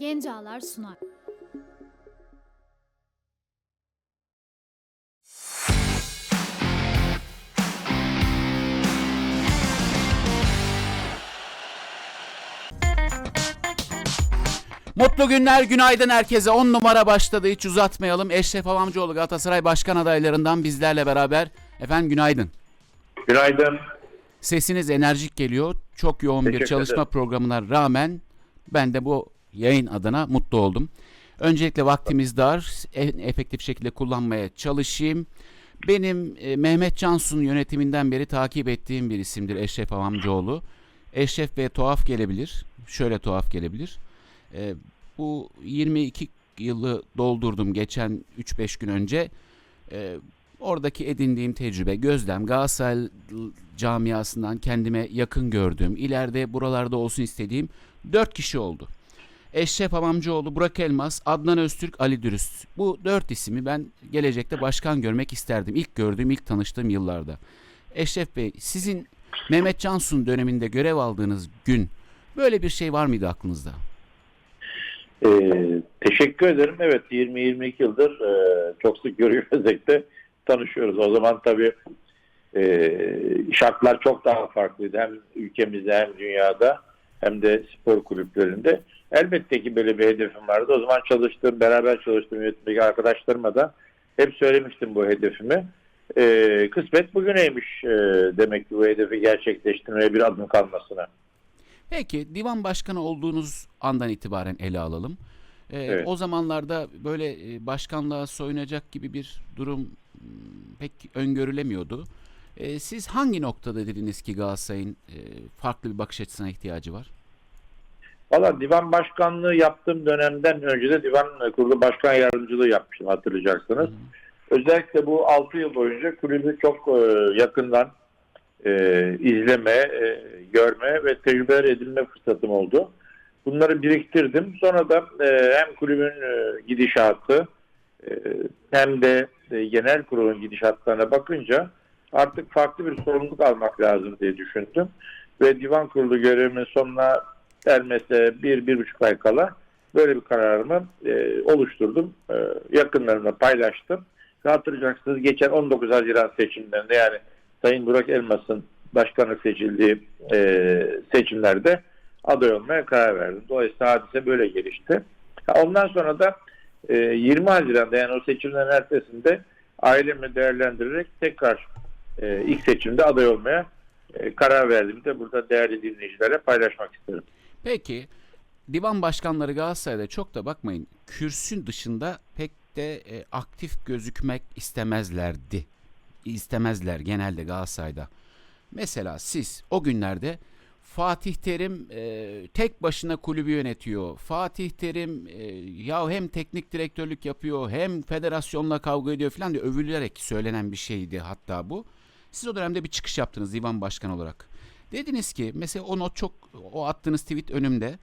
Gencalar sunar. Mutlu günler, günaydın herkese. 10 numara başladı. Hiç uzatmayalım. Eşref Amamcıoğlu Galatasaray Başkan adaylarından bizlerle beraber. Efendim günaydın. Günaydın. Sesiniz enerjik geliyor. Çok yoğun bir Teşekkür çalışma ederim. programına rağmen ben de bu yayın adına mutlu oldum. Öncelikle vaktimiz dar. En efektif şekilde kullanmaya çalışayım. Benim e, Mehmet Cansu'nun yönetiminden beri takip ettiğim bir isimdir Eşref Amamcıoğlu. Eşref Bey tuhaf gelebilir. Şöyle tuhaf gelebilir. E, bu 22 yılı doldurdum geçen 3-5 gün önce. E, oradaki edindiğim tecrübe, gözlem, Galatasaray camiasından kendime yakın gördüğüm, ileride buralarda olsun istediğim 4 kişi oldu. Eşref Hamamcıoğlu, Burak Elmas, Adnan Öztürk, Ali Dürüst. Bu dört ismi ben gelecekte başkan görmek isterdim. İlk gördüğüm, ilk tanıştığım yıllarda. Eşref Bey, sizin Mehmet Cansu'nun döneminde görev aldığınız gün böyle bir şey var mıydı aklınızda? Ee, teşekkür ederim. Evet 20-22 yıldır e, çok sık görüşmesek de tanışıyoruz. O zaman tabii e, şartlar çok daha farklıydı. Hem ülkemizde hem dünyada hem de spor kulüplerinde. Elbette ki böyle bir hedefim vardı. O zaman çalıştığım, beraber çalıştığım yönetimdeki arkadaşlarıma da hep söylemiştim bu hedefimi. E, kısmet bugüneymiş e, demek ki bu hedefi gerçekleştirmeye bir adım kalmasına. Peki divan başkanı olduğunuz andan itibaren ele alalım. Ee, Evet. O zamanlarda böyle e, başkanlığa soyunacak gibi bir durum hmm, pek öngörülemiyordu. Ee, siz hangi noktada dediniz ki Galatasaray'ın e, farklı bir bakış açısına ihtiyacı var? Valla divan başkanlığı yaptığım dönemden önce de divan kurulu başkan yardımcılığı yapmıştım hatırlayacaksınız. Özellikle bu 6 yıl boyunca kulübü çok e, yakından e, izleme, e, görme ve tecrübeler edinme fırsatım oldu. Bunları biriktirdim. Sonra da e, hem kulübün e, gidişatı e, hem de e, genel kurulun gidişatlarına bakınca artık farklı bir sorumluluk almak lazım diye düşündüm. Ve divan kurulu görevimin sonuna ermese bir, bir buçuk ay kala böyle bir kararımı e, oluşturdum. E, yakınlarımla paylaştım. Ve hatırlayacaksınız geçen 19 Haziran seçimlerinde yani Sayın Burak Elmas'ın başkanlık seçildiği e, seçimlerde aday olmaya karar verdim. Dolayısıyla hadise böyle gelişti. Ondan sonra da e, 20 Haziran'da yani o seçimlerin ertesinde ailemi değerlendirerek tekrar e, ilk seçimde aday olmaya e, karar verdiğimi de burada değerli dinleyicilere paylaşmak isterim. Peki divan başkanları Galatasaray'da çok da bakmayın kürsün dışında pek de e, aktif gözükmek istemezlerdi. İstemezler genelde Galatasaray'da. Mesela siz o günlerde Fatih Terim e, tek başına kulübü yönetiyor. Fatih Terim e, ya hem teknik direktörlük yapıyor hem federasyonla kavga ediyor falan diye övülerek söylenen bir şeydi hatta bu. Siz o dönemde bir çıkış yaptınız divan başkanı olarak. Dediniz ki mesela o not çok o attığınız tweet önümde.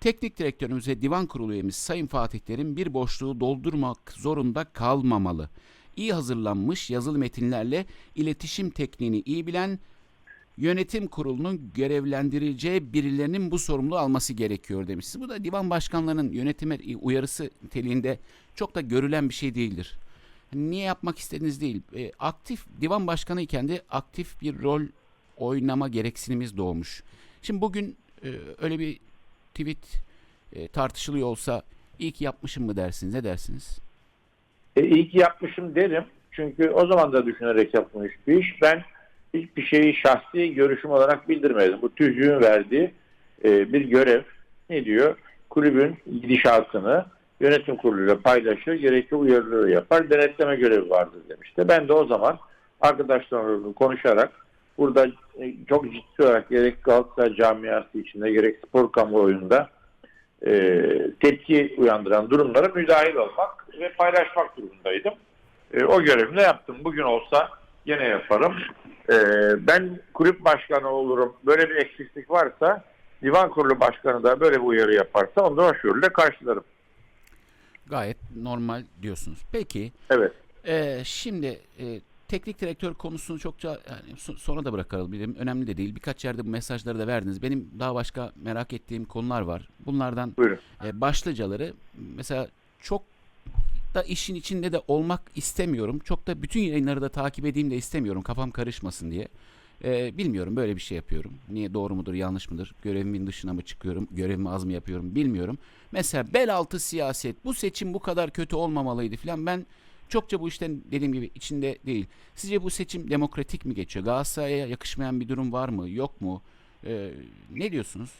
Teknik direktörümüz ve divan kurulu üyemiz Sayın Fatih Terim bir boşluğu doldurmak zorunda kalmamalı. İyi hazırlanmış yazılı metinlerle iletişim tekniğini iyi bilen yönetim kurulunun görevlendirileceği birilerinin bu sorumluluğu alması gerekiyor demişsiniz. Bu da divan başkanlarının yönetime uyarısı niteliğinde çok da görülen bir şey değildir. Niye yapmak istediğiniz değil. E, aktif divan başkanı iken de aktif bir rol oynama gereksinimiz doğmuş. Şimdi bugün e, öyle bir tweet e, tartışılıyor olsa iyi ki yapmışım mı dersiniz? Ne dersiniz? E, iyi yapmışım derim. Çünkü o zaman da düşünerek yapılmış bir iş. Ben hiçbir şeyi şahsi görüşüm olarak bildirmedim. Bu TÜJÜ'nün verdiği e, bir görev. Ne diyor? Kulübün gidişatını yönetim kuruluyla paylaşır, gerekli uyarıları yapar, denetleme görevi vardır demişti. Ben de o zaman arkadaşlarımla konuşarak burada e, çok ciddi olarak gerek Galatasaray camiası içinde gerek spor kamuoyunda e, tepki uyandıran durumlara müdahil olmak ve paylaşmak durumundaydım. E, o görevimi de yaptım. Bugün olsa yine yaparım. E, ben kulüp başkanı olurum. Böyle bir eksiklik varsa divan kurulu başkanı da böyle bir uyarı yaparsa onu da başvuruyle karşılarım. Gayet normal diyorsunuz. Peki Evet. e, şimdi e, teknik direktör konusunu çokça yani so- sonra da bırakalım. Benim önemli de değil. Birkaç yerde bu mesajları da verdiniz. Benim daha başka merak ettiğim konular var. Bunlardan Buyurun. e, başlıcaları mesela çok da işin içinde de olmak istemiyorum. Çok da bütün yayınları da takip edeyim de istemiyorum. Kafam karışmasın diye. E, bilmiyorum böyle bir şey yapıyorum. Niye doğru mudur yanlış mıdır? Görevimin dışına mı çıkıyorum? Görevimi az mı yapıyorum bilmiyorum. Mesela bel altı siyaset. Bu seçim bu kadar kötü olmamalıydı falan. Ben çokça bu işten dediğim gibi içinde değil. Sizce bu seçim demokratik mi geçiyor? Galatasaray'a yakışmayan bir durum var mı? Yok mu? E, ne diyorsunuz?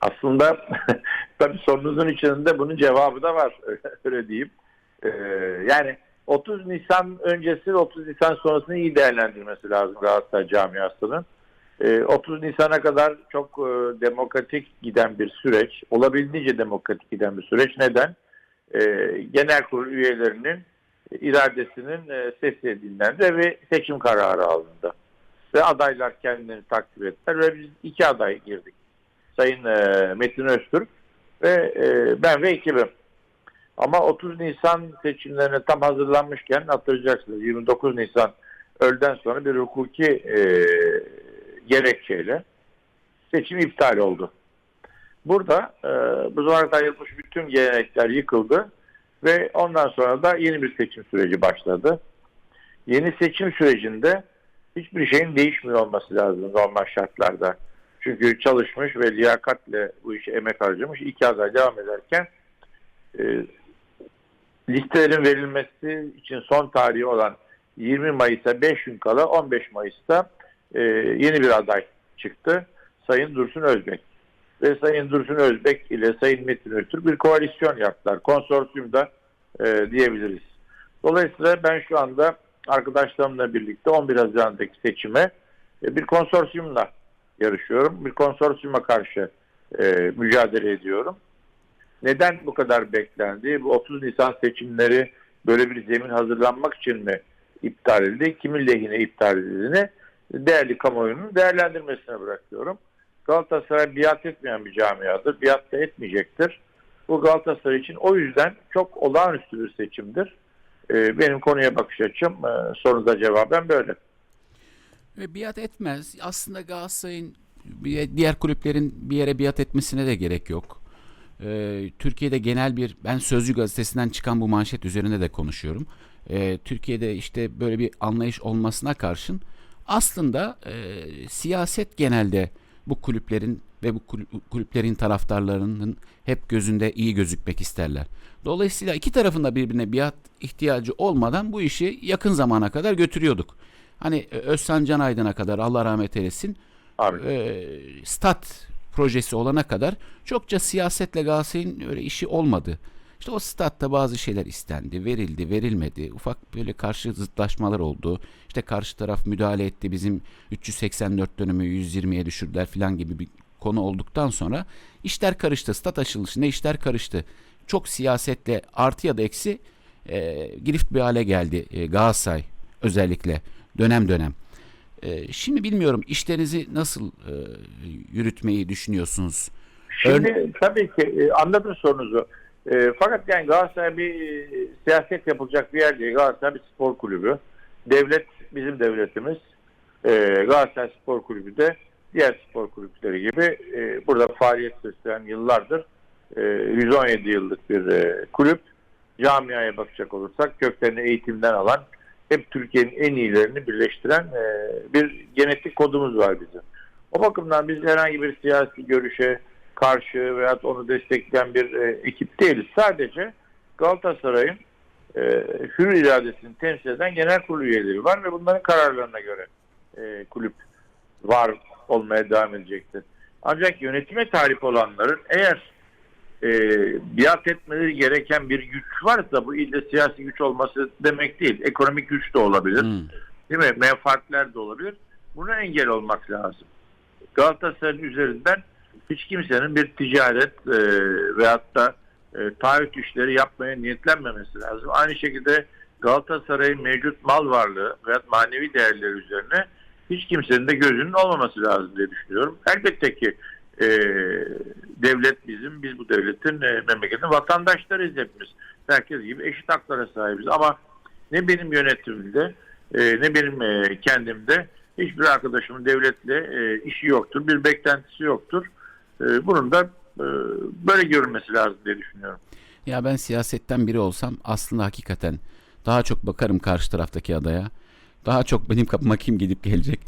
Aslında tabii sorunuzun içinde bunun cevabı da var. Öyle diyeyim. Ee, yani 30 Nisan öncesi ve 30 Nisan sonrasını iyi değerlendirmesi lazım Galatasaray camiasının. Ee, 30 Nisan'a kadar çok e, demokratik giden bir süreç. Olabildiğince demokratik giden bir süreç. Neden? Ee, genel kurul üyelerinin iradesinin e, sesi dinlendi ve seçim kararı alındı. Ve adaylar kendilerini takdir ettiler ve biz iki aday girdik. Sayın e, Metin Öztürk ve ben ve ekibim. Ama 30 Nisan seçimlerine tam hazırlanmışken hatırlayacaksınız 29 Nisan öğleden sonra bir hukuki e, gerekçeyle seçim iptal oldu. Burada e, bu zamana kadar yapılmış bütün gelenekler yıkıldı ve ondan sonra da yeni bir seçim süreci başladı. Yeni seçim sürecinde hiçbir şeyin değişmiyor olması lazım normal şartlarda. Çünkü çalışmış ve liyakatle bu işe emek harcamış iki aday devam ederken e, listelerin verilmesi için son tarihi olan 20 Mayıs'a 5 gün kala 15 Mayıs'ta e, yeni bir aday çıktı. Sayın Dursun Özbek. Ve Sayın Dursun Özbek ile Sayın Metin Öztürk bir koalisyon yaptılar. Konsorsiyumda e, diyebiliriz. Dolayısıyla ben şu anda arkadaşlarımla birlikte 11 Haziran'daki seçime e, bir konsorsiyumla yarışıyorum. Bir konsorsiyuma karşı e, mücadele ediyorum. Neden bu kadar beklendi? Bu 30 Nisan seçimleri böyle bir zemin hazırlanmak için mi iptal edildi? Kimin lehine iptal edildiğini değerli kamuoyunun değerlendirmesine bırakıyorum. Galatasaray biat etmeyen bir camiadır. Biat da etmeyecektir. Bu Galatasaray için o yüzden çok olağanüstü bir seçimdir. E, benim konuya bakış açım e, sorunuza cevaben böyle. Ve biat etmez. Aslında Galatasaray'ın diğer kulüplerin bir yere biat etmesine de gerek yok. Ee, Türkiye'de genel bir ben Sözcü gazetesinden çıkan bu manşet üzerine de konuşuyorum. Ee, Türkiye'de işte böyle bir anlayış olmasına karşın aslında e, siyaset genelde bu kulüplerin ve bu kulü- kulüplerin taraftarlarının hep gözünde iyi gözükmek isterler. Dolayısıyla iki tarafında birbirine biat ihtiyacı olmadan bu işi yakın zamana kadar götürüyorduk. Hani e, Özcan Can Aydın'a kadar Allah rahmet eylesin Abi. e, stat projesi olana kadar çokça siyasetle Galatasaray'ın öyle işi olmadı. İşte o statta bazı şeyler istendi, verildi, verilmedi. Ufak böyle karşı zıtlaşmalar oldu. İşte karşı taraf müdahale etti. Bizim 384 dönümü 120'ye düşürdüler falan gibi bir konu olduktan sonra işler karıştı. Stat açılışında işler karıştı. Çok siyasetle artı ya da eksi e, girift bir hale geldi e, Galatasaray özellikle dönem dönem. E, şimdi bilmiyorum işlerinizi nasıl e, yürütmeyi düşünüyorsunuz? Şimdi tabii ki e, anladım sorunuzu. E, fakat yani Galatasaray bir e, siyaset yapılacak bir yer değil. Galatasaray bir spor kulübü. Devlet bizim devletimiz. E, Galatasaray Spor Kulübü de diğer spor kulüpleri gibi e, burada faaliyet gösteren yıllardır e, 117 yıllık bir e, kulüp. Camiaya bakacak olursak köklerini eğitimden alan hep Türkiye'nin en iyilerini birleştiren e, bir genetik kodumuz var bizim. O bakımdan biz herhangi bir siyasi görüşe karşı veya onu destekleyen bir e, ekip değiliz. Sadece Galatasaray'ın e, hür iradesini temsil eden genel kurulu üyeleri var ve bunların kararlarına göre e, kulüp var olmaya devam edecektir. Ancak yönetime talip olanların eğer e, biat etmeleri gereken bir güç varsa bu ille siyasi güç olması demek değil. Ekonomik güç de olabilir. Hmm. Değil mi? Menfaatler de olabilir. Buna engel olmak lazım. Galatasaray'ın üzerinden hiç kimsenin bir ticaret e, veyahut da e, taahhüt işleri yapmaya niyetlenmemesi lazım. Aynı şekilde Galatasaray'ın mevcut mal varlığı veya manevi değerleri üzerine hiç kimsenin de gözünün olmaması lazım diye düşünüyorum. Elbette ki e, devlet bizim, biz bu devletin e, memleketin vatandaşlarıyız hepimiz. Herkes gibi eşit haklara sahibiz ama ne benim yönetimimde e, ne benim e, kendimde hiçbir arkadaşımın devletle e, işi yoktur, bir beklentisi yoktur. E, bunun da e, böyle görülmesi lazım diye düşünüyorum. Ya ben siyasetten biri olsam aslında hakikaten daha çok bakarım karşı taraftaki adaya. Daha çok benim kapıma kim gidip gelecek.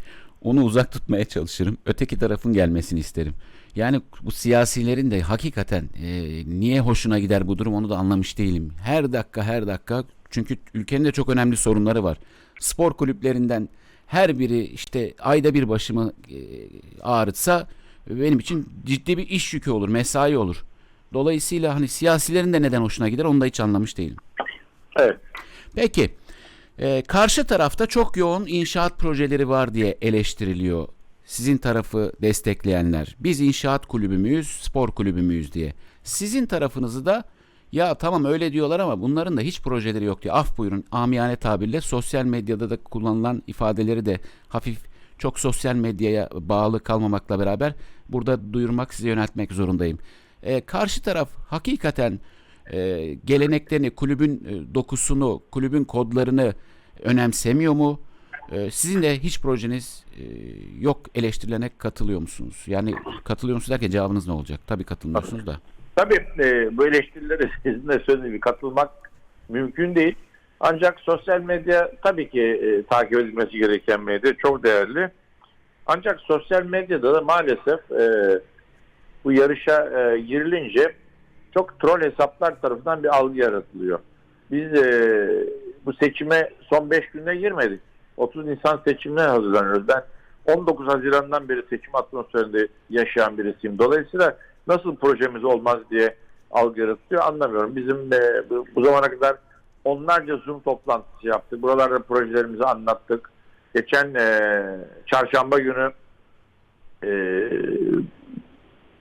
Onu uzak tutmaya çalışırım. Öteki tarafın gelmesini isterim. Yani bu siyasilerin de hakikaten e, niye hoşuna gider bu durum onu da anlamış değilim. Her dakika her dakika çünkü ülkenin de çok önemli sorunları var. Spor kulüplerinden her biri işte ayda bir başımı e, ağrıtsa benim için ciddi bir iş yükü olur, mesai olur. Dolayısıyla hani siyasilerin de neden hoşuna gider onu da hiç anlamış değilim. Evet. Peki e, karşı tarafta çok yoğun inşaat projeleri var diye eleştiriliyor. Sizin tarafı destekleyenler. Biz inşaat kulübü müyüz, spor kulübü müyüz diye. Sizin tarafınızı da ya tamam öyle diyorlar ama bunların da hiç projeleri yok diye. Af buyurun amiyane tabirle sosyal medyada da kullanılan ifadeleri de hafif çok sosyal medyaya bağlı kalmamakla beraber burada duyurmak size yöneltmek zorundayım. E, karşı taraf hakikaten e, geleneklerini, kulübün e, dokusunu, kulübün kodlarını önemsemiyor mu? E, sizin de hiç projeniz e, yok eleştirilene katılıyor musunuz? Yani katılıyor musunuz derken cevabınız ne olacak? Tabii katılmıyorsunuz da. Tabii e, bu eleştirilere sizin de söylediğiniz gibi katılmak mümkün değil. Ancak sosyal medya tabii ki e, takip edilmesi gereken medya çok değerli. Ancak sosyal medyada da maalesef e, bu yarışa e, girilince çok troll hesaplar tarafından bir algı yaratılıyor. Biz e, bu seçime son 5 günde girmedik. 30 Nisan seçimine hazırlanıyoruz. Ben 19 Haziran'dan beri seçim atmosferinde yaşayan birisiyim. Dolayısıyla nasıl projemiz olmaz diye algı yaratılıyor anlamıyorum. Bizim e, bu, bu zamana kadar onlarca Zoom toplantısı yaptık. Buralarda projelerimizi anlattık. Geçen e, çarşamba günü e,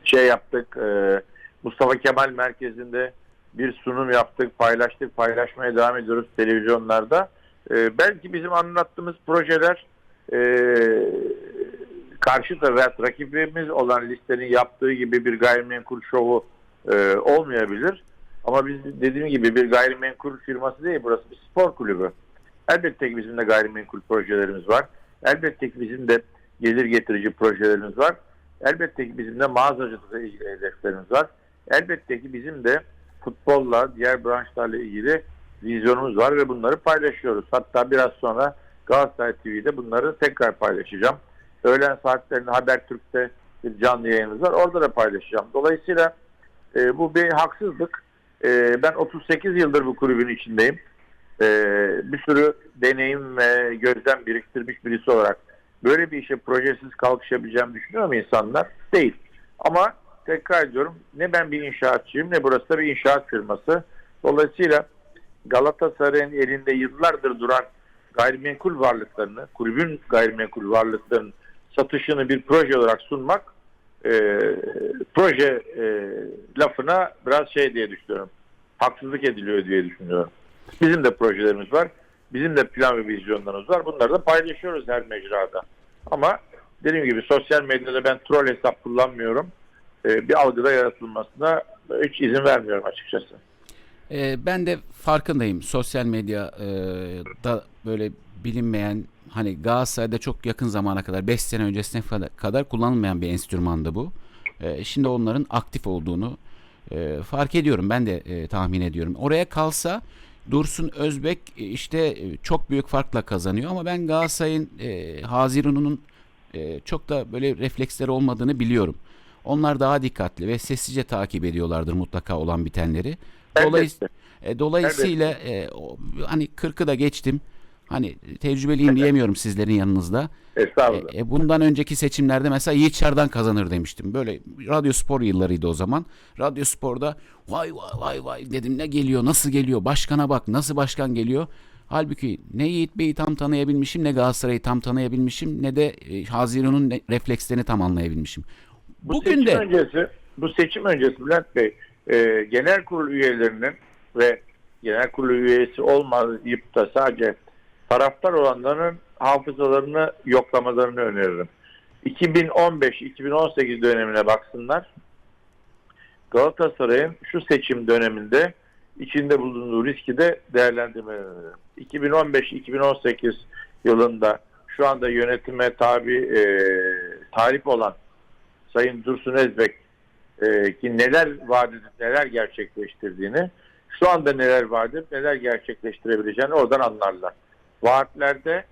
şey yaptık. E, Mustafa Kemal Merkezi'nde bir sunum yaptık, paylaştık, paylaşmaya devam ediyoruz televizyonlarda. E, belki bizim anlattığımız projeler e, karşı taraf rakibimiz olan listenin yaptığı gibi bir gayrimenkul şovu e, olmayabilir. Ama biz dediğim gibi bir gayrimenkul firması değil, burası bir spor kulübü. Elbette ki bizim de gayrimenkul projelerimiz var. Elbette ki bizim de gelir getirici projelerimiz var. Elbette ki bizim de mağazacılıkla ilgili hedeflerimiz var. Elbette ki bizim de futbolla, diğer branşlarla ilgili vizyonumuz var ve bunları paylaşıyoruz. Hatta biraz sonra Galatasaray TV'de bunları tekrar paylaşacağım. Öğlen saatlerinde Habertürk'te bir canlı yayınımız var. Orada da paylaşacağım. Dolayısıyla e, bu bir haksızlık. E, ben 38 yıldır bu kulübün içindeyim. E, bir sürü deneyim ve gözlem biriktirmiş birisi olarak böyle bir işe projesiz kalkışabileceğimi düşünüyor mu insanlar? Değil. Ama tekrar ediyorum ne ben bir inşaatçıyım ne burası da bir inşaat firması. Dolayısıyla Galatasaray'ın elinde yıllardır duran gayrimenkul varlıklarını, kulübün gayrimenkul varlıklarının satışını bir proje olarak sunmak e, proje e, lafına biraz şey diye düşünüyorum. Haksızlık ediliyor diye düşünüyorum. Bizim de projelerimiz var. Bizim de plan ve vizyonlarımız var. Bunları da paylaşıyoruz her mecrada. Ama dediğim gibi sosyal medyada ben troll hesap kullanmıyorum. E, bir algıda yaratılmasına hiç izin vermiyorum açıkçası. E, ben de farkındayım. Sosyal medyada böyle bilinmeyen hani Galatasaray'da çok yakın zamana kadar 5 sene öncesine kadar kullanılmayan bir enstrümandı bu. E, şimdi onların aktif olduğunu e, fark ediyorum. Ben de e, tahmin ediyorum. Oraya kalsa Dursun Özbek e, işte e, çok büyük farkla kazanıyor ama ben Galatasaray'ın e, Haziran'ın e, çok da böyle refleksleri olmadığını biliyorum. Onlar daha dikkatli ve sessizce takip ediyorlardır mutlaka olan bitenleri. Dolayısıyla, e, dolayısıyla e, o, hani 40'ı da geçtim. Hani tecrübeliyim diyemiyorum sizlerin yanınızda. Estağfurullah. E, e, bundan önceki seçimlerde mesela Yiğit Çardan kazanır demiştim. Böyle Radyo Spor yıllarıydı o zaman. Radyo Spor'da vay vay vay vay dedim ne geliyor nasıl geliyor başkana bak nasıl başkan geliyor. Halbuki ne Yiğit Bey'i tam tanıyabilmişim ne Galatasaray'ı tam tanıyabilmişim ne de e, Haziran'ın reflekslerini tam anlayabilmişim. Bu Bugün seçim de öncesi, bu seçim öncesi Bülent Bey e, genel kurul üyelerinin ve genel kurul üyesi olmayıp da sadece taraftar olanların hafızalarını yoklamalarını öneririm. 2015-2018 dönemine baksınlar. Galatasaray'ın şu seçim döneminde içinde bulunduğu riski de değerlendirmelerini öneririm. 2015-2018 yılında şu anda yönetime tabi e, talip olan Sayın Dursun Özbek e, ki neler vaat edip neler gerçekleştirdiğini şu anda neler vaat edip neler gerçekleştirebileceğini oradan anlarlar. Vaatlerde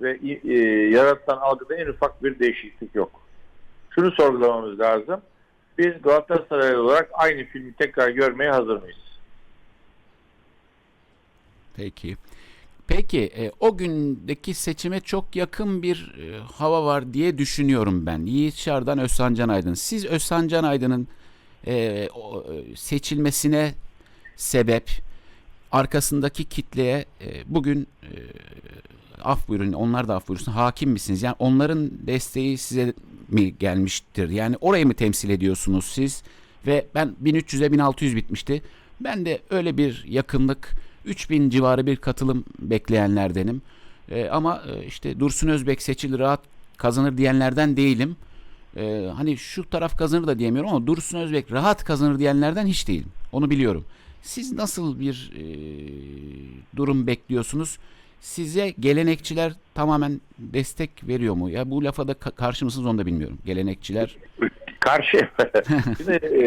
ve e, yaratılan algıda en ufak bir değişiklik yok. Şunu sorgulamamız lazım. Biz Galatasaray olarak aynı filmi tekrar görmeye hazır mıyız? Peki. Peki e, o gündeki seçime çok yakın bir e, hava var diye düşünüyorum ben. Yiğit Şar'dan Özhan Can Aydın. Siz Özhan Can Aydın'ın e, o, e, seçilmesine sebep arkasındaki kitleye e, bugün e, af buyurun onlar da af buyursun hakim misiniz? Yani onların desteği size mi gelmiştir? Yani orayı mı temsil ediyorsunuz siz? Ve ben 1300'e 1600 bitmişti. Ben de öyle bir yakınlık 3000 civarı bir katılım bekleyenlerdenim. E, ama e, işte Dursun Özbek seçilir rahat kazanır diyenlerden değilim. E, hani şu taraf kazanır da diyemiyorum ama Dursun Özbek rahat kazanır diyenlerden hiç değilim. Onu biliyorum. Siz nasıl bir e, durum bekliyorsunuz? Size gelenekçiler tamamen destek veriyor mu? Ya bu lafa da ka- karşı mısınız onu da bilmiyorum. Gelenekçiler Karşı. Şimdi e,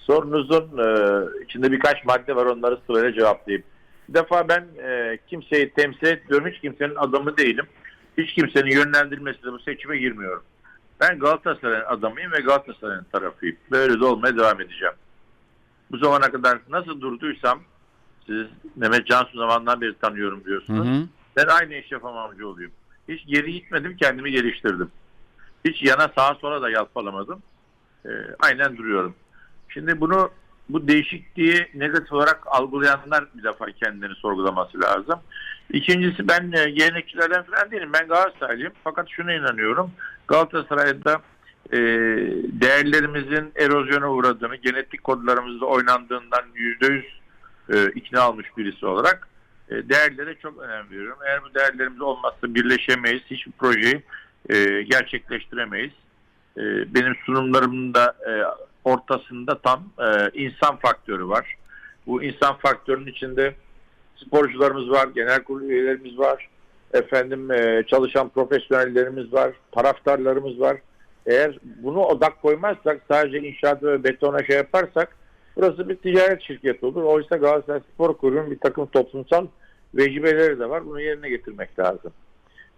sorunuzun e, içinde birkaç madde var onları sırayla cevaplayayım. Bir defa ben e, kimseyi temsil etmiyorum. Hiç kimsenin adamı değilim. Hiç kimsenin yönlendirmesiyle bu seçime girmiyorum. Ben Galatasaray'ın adamıyım ve Galatasaray'ın tarafıyım. Böyle de olmaya devam edeceğim. Bu zamana kadar nasıl durduysam siz Mehmet Cansu zamandan beri tanıyorum Hı diyorsunuz. hı. Ben aynı Eşref amamcı olayım. Hiç geri gitmedim kendimi geliştirdim. Hiç yana sağa sola da yalpalamadım. Ee, aynen duruyorum. Şimdi bunu bu değişikliği negatif olarak algılayanlar bir defa kendilerini sorgulaması lazım. İkincisi ben e, gelenekçilerden falan değilim. Ben Galatasaraylıyım. Fakat şuna inanıyorum. Galatasaray'da e, değerlerimizin erozyona uğradığını, genetik kodlarımızda oynandığından yüzde yüz e, ikna almış birisi olarak e, değerlere çok önem veriyorum. Eğer bu değerlerimiz olmazsa birleşemeyiz. Hiçbir projeyi e, gerçekleştiremeyiz. E, benim sunumlarımın da e, ortasında tam e, insan faktörü var. Bu insan faktörünün içinde sporcularımız var, genel kurulu üyelerimiz var, efendim e, çalışan profesyonellerimiz var, taraftarlarımız var. Eğer bunu odak koymazsak sadece inşaat ve betona şey yaparsak burası bir ticaret şirketi olur. Oysa Galatasaray Spor Kulübü'nün bir takım toplumsal vecibeleri de var. Bunu yerine getirmek lazım.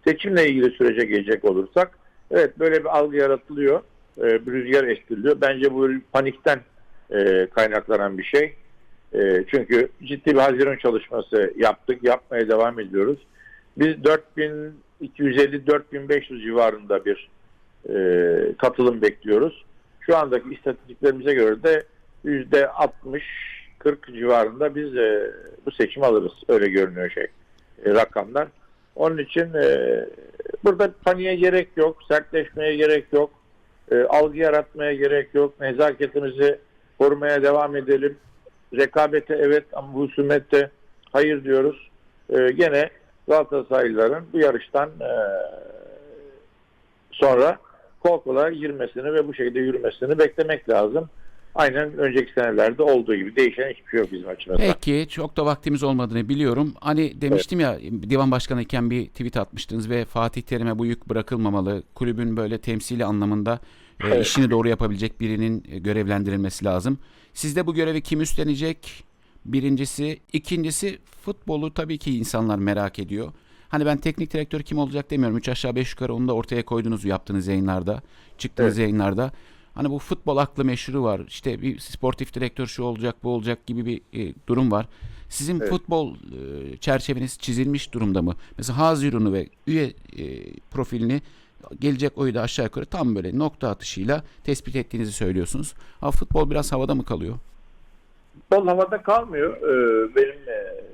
Seçimle ilgili sürece gelecek olursak evet böyle bir algı yaratılıyor. E, bir rüzgar estiriliyor. Bence bu panikten e, kaynaklanan bir şey. E, çünkü ciddi bir Haziran çalışması yaptık. Yapmaya devam ediyoruz. Biz 4250-4500 civarında bir e, katılım bekliyoruz. Şu andaki istatistiklerimize göre de %60-40 civarında biz e, bu seçimi alırız. Öyle görünüyor şey e, rakamlar. Onun için e, burada paniğe gerek yok, sertleşmeye gerek yok, e, algı yaratmaya gerek yok, nezaketimizi korumaya devam edelim. Rekabete evet ama husumette hayır diyoruz. E, gene Galatasaraylıların bu yarıştan e, sonra kol kola girmesini ve bu şekilde yürümesini beklemek lazım. Aynen önceki senelerde olduğu gibi değişen hiçbir şey yok bizim açımızdan. Peki çok da vaktimiz olmadığını biliyorum. Hani demiştim ya divan başkanı iken bir tweet atmıştınız ve Fatih Terim'e bu yük bırakılmamalı. Kulübün böyle temsili anlamında e, Evet. işini doğru yapabilecek birinin e, görevlendirilmesi lazım. Sizde bu görevi kim üstlenecek? Birincisi. ikincisi futbolu tabii ki insanlar merak ediyor. Hani ben teknik direktör kim olacak demiyorum. Üç aşağı beş yukarı onu da ortaya koydunuz yaptığınız yayınlarda. Çıktığınız Evet. yayınlarda. Hani bu futbol aklı meşhuru var. İşte bir sportif direktör şu olacak bu olacak gibi bir e, durum var. Sizin Evet. futbol e, çerçeveniz çizilmiş durumda mı? Mesela Hazirun'u ve üye e, profilini gelecek oyu da aşağı yukarı tam böyle nokta atışıyla tespit ettiğinizi söylüyorsunuz. Ama futbol biraz havada mı kalıyor? Futbol havada kalmıyor. Ee, benim e,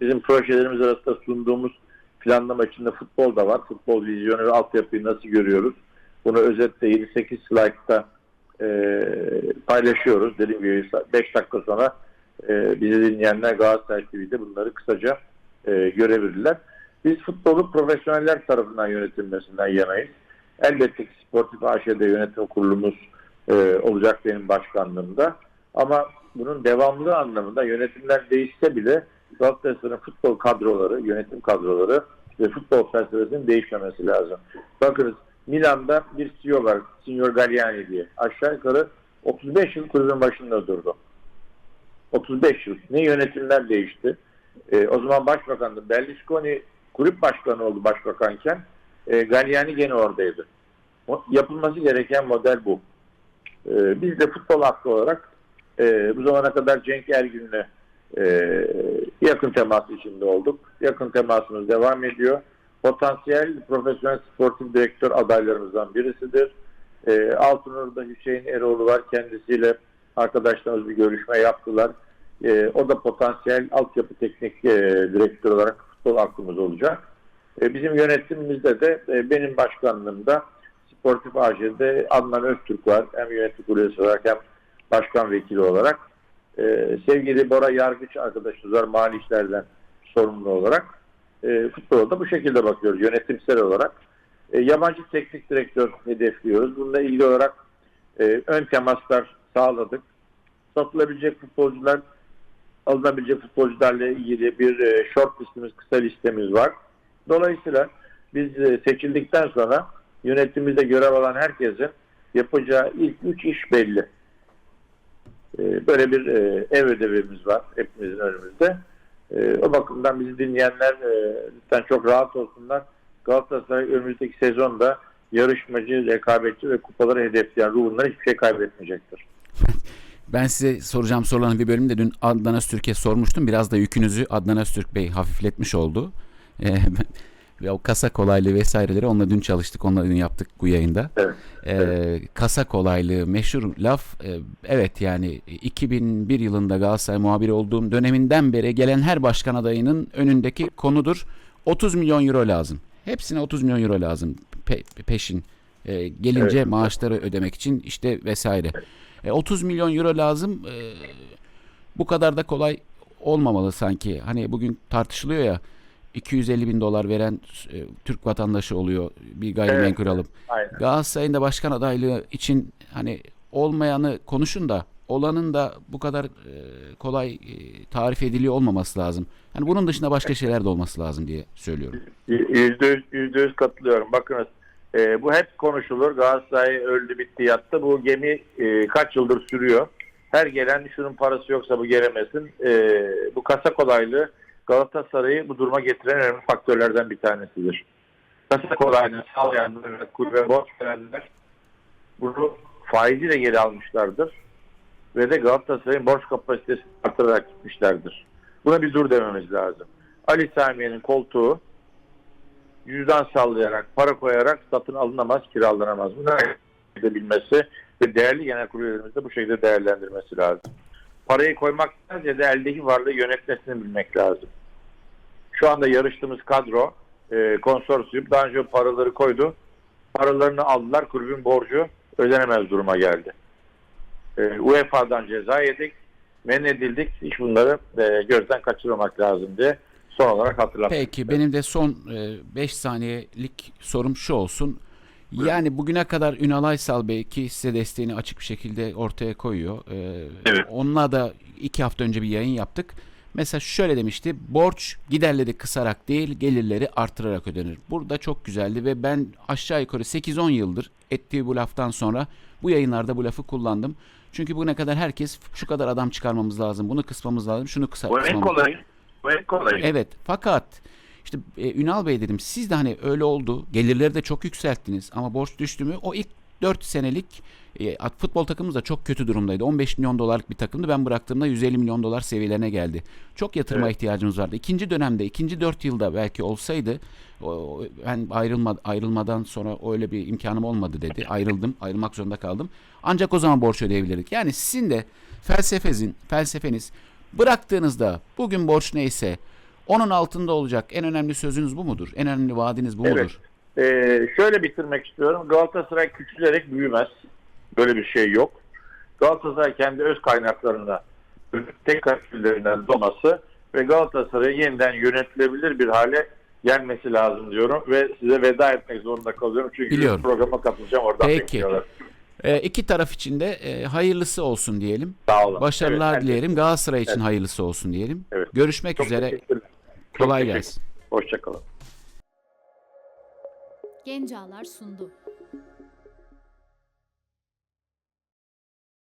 bizim projelerimiz arasında sunduğumuz planlama içinde futbol da var. Futbol vizyonu ve altyapıyı nasıl görüyoruz? Bunu özetle 7-8 slaytta e, paylaşıyoruz. Dediğim gibi 5 dakika sonra e, bizi dinleyenler Galatasaray TV'de bunları kısaca e, görebilirler. Biz futbolu profesyoneller tarafından yönetilmesinden yanayız. Elbette ki Sportif AŞ'de yönetim kurulumuz e, olacak benim başkanlığımda. Ama bunun devamlı anlamında yönetimler değişse bile Galatasaray'ın futbol kadroları, yönetim kadroları ve futbol felsefesinin değişmemesi lazım. Bakınız Milan'da bir CEO var, Signor Galliani diye. Aşağı yukarı 35 yıl kulübün başında durdu. 35 yıl. Ne yönetimler değişti. E, o zaman başbakandı. Berlusconi kulüp başkanı oldu başbakanken. E, Galliani gene oradaydı. O- Yapılması gereken model bu. E, biz de futbol hakkı olarak e, bu zamana kadar Cenk Ergün'le e, yakın temas içinde olduk. Yakın temasımız devam ediyor. Potansiyel profesyonel sportif direktör adaylarımızdan birisidir. E, Altınordu'da Hüseyin Eroğlu var. Kendisiyle arkadaşlarımız bir görüşme yaptılar. E, o da potansiyel altyapı teknik e, direktör olarak futbol aklımız olacak. E, bizim yönetimimizde de e, benim başkanlığımda Sportif AJ'de Adnan Öztürk var. Hem yönetim kurulu olarak hem başkan vekili olarak. E, sevgili Bora Yargıç arkadaşımız var mali işlerden sorumlu olarak. E, futbola bu şekilde bakıyoruz yönetimsel olarak. E, yabancı teknik direktör hedefliyoruz. Bununla ilgili olarak e, ön temaslar sağladık. Satılabilecek futbolcular alınabilecek futbolcularla ilgili bir e, short listemiz, kısa listemiz var. Dolayısıyla biz e, seçildikten sonra yönetimimizde görev alan herkesin yapacağı ilk üç iş belli. E, böyle bir e, ev ödevimiz var hepimizin önümüzde. E, o bakımdan bizi dinleyenler e, lütfen çok rahat olsunlar. Galatasaray önümüzdeki sezonda yarışmacı, rekabetçi ve kupaları hedefleyen ruhundan hiçbir şey kaybetmeyecektir. Ben size soracağım soruların bir bölümünde dün Adnan Öztürk'e sormuştum. Biraz da yükünüzü Adnan Öztürk Bey hafifletmiş oldu. Ve o kasa kolaylığı vesaireleri onunla dün çalıştık. Onunla dün yaptık bu yayında. Evet. Ee, kasa kolaylığı meşhur laf. Ee, evet yani 2001 yılında Galatasaray muhabiri olduğum döneminden beri gelen her başkan adayının önündeki konudur. 30 milyon euro lazım. Hepsine 30 milyon euro lazım pe- peşin. Ee, gelince Evet. maaşları ödemek için işte vesaire. E, 30 milyon euro lazım. E, bu kadar da kolay olmamalı sanki. Hani bugün tartışılıyor ya 250 bin dolar veren e, Türk vatandaşı oluyor bir gayrimenkul Evet. alıp. Aynen. Galatasaray'ın da başkan adaylığı için hani olmayanı konuşun da olanın da bu kadar e, kolay e, tarif ediliyor olmaması lazım. Yani bunun dışında başka şeyler de olması lazım diye söylüyorum. Yüzde yüz, yüzde yüz katılıyorum. Bakınız e, bu hep konuşulur. Galatasaray öldü bitti yattı. Bu gemi e, kaç yıldır sürüyor. Her gelen şunun parası yoksa bu gelemesin. E, bu kasa kolaylığı Galatasaray'ı bu duruma getiren önemli faktörlerden bir tanesidir. Kasa kolaylığını sağlayanlar kulübe borç verenler bunu faiziyle geri almışlardır. Ve de Galatasaray'ın borç kapasitesini artırarak gitmişlerdir. Buna bir dur dememiz lazım. Ali Samiye'nin koltuğu cüzdan sallayarak, para koyarak satın alınamaz, kiralanamaz. Bunu bilmesi ve değerli genel kurul üyelerimizde bu şekilde değerlendirmesi lazım. Parayı koymaktan ziyade eldeki varlığı yönetmesini bilmek lazım. Şu anda yarıştığımız kadro, e, konsorsiyum daha önce paraları koydu. Paralarını aldılar, kulübün borcu ödenemez duruma geldi. E, UEFA'dan ceza yedik, men edildik. Hiç bunları e, gözden kaçırmamak lazım diye son olarak hatırlatmak Peki benim de son 5 saniyelik sorum şu olsun. Yani bugüne kadar Ünal Aysal Bey ki size desteğini açık bir şekilde ortaya koyuyor. Ee, Evet. Onunla da iki hafta önce bir yayın yaptık. Mesela şöyle demişti. Borç giderleri kısarak değil gelirleri artırarak ödenir. Burada çok güzeldi ve ben aşağı yukarı 8-10 yıldır ettiği bu laftan sonra bu yayınlarda bu lafı kullandım. Çünkü bugüne kadar herkes şu kadar adam çıkarmamız lazım, bunu kısmamız lazım, şunu kısa Bu en kolayı. Bu en kolayı. Evet fakat işte e, Ünal Bey dedim siz de hani öyle oldu. Gelirleri de çok yükselttiniz ama borç düştü mü o ilk 4 senelik e, at- futbol takımımız da çok kötü durumdaydı. 15 milyon dolarlık bir takımdı. Ben bıraktığımda 150 milyon dolar seviyelerine geldi. Çok yatırıma Evet. ihtiyacımız vardı. İkinci dönemde, ikinci 4 yılda belki olsaydı o- ben ayrılma, ayrılmadan sonra öyle bir imkanım olmadı dedi. Ayrıldım. Ayrılmak zorunda kaldım. Ancak o zaman borç ödeyebilirdik. Yani sizin de felsefezin, felsefeniz bıraktığınızda bugün borç neyse onun altında olacak en önemli sözünüz bu mudur? En önemli vaadiniz bu Evet. mudur? Ee, şöyle bitirmek istiyorum. Galatasaray küçülerek büyümez. Böyle bir şey yok. Galatasaray kendi öz kaynaklarına tek katkılarından doması ve Galatasaray'ı yeniden yönetilebilir bir hale gelmesi lazım diyorum ve size veda etmek zorunda kalıyorum çünkü Biliyorum. programa katılacağım oradan Peki. bekliyorlar. Ee, iki taraf için de e, hayırlısı olsun diyelim. Sağ olun. Başarılar Evet, dileyelim. Galatasaray için Evet. hayırlısı olsun diyelim. Evet. Görüşmek Çok üzere. Kolay teşekkür- gelsin. Hoşçakalın. Gencalar sundu.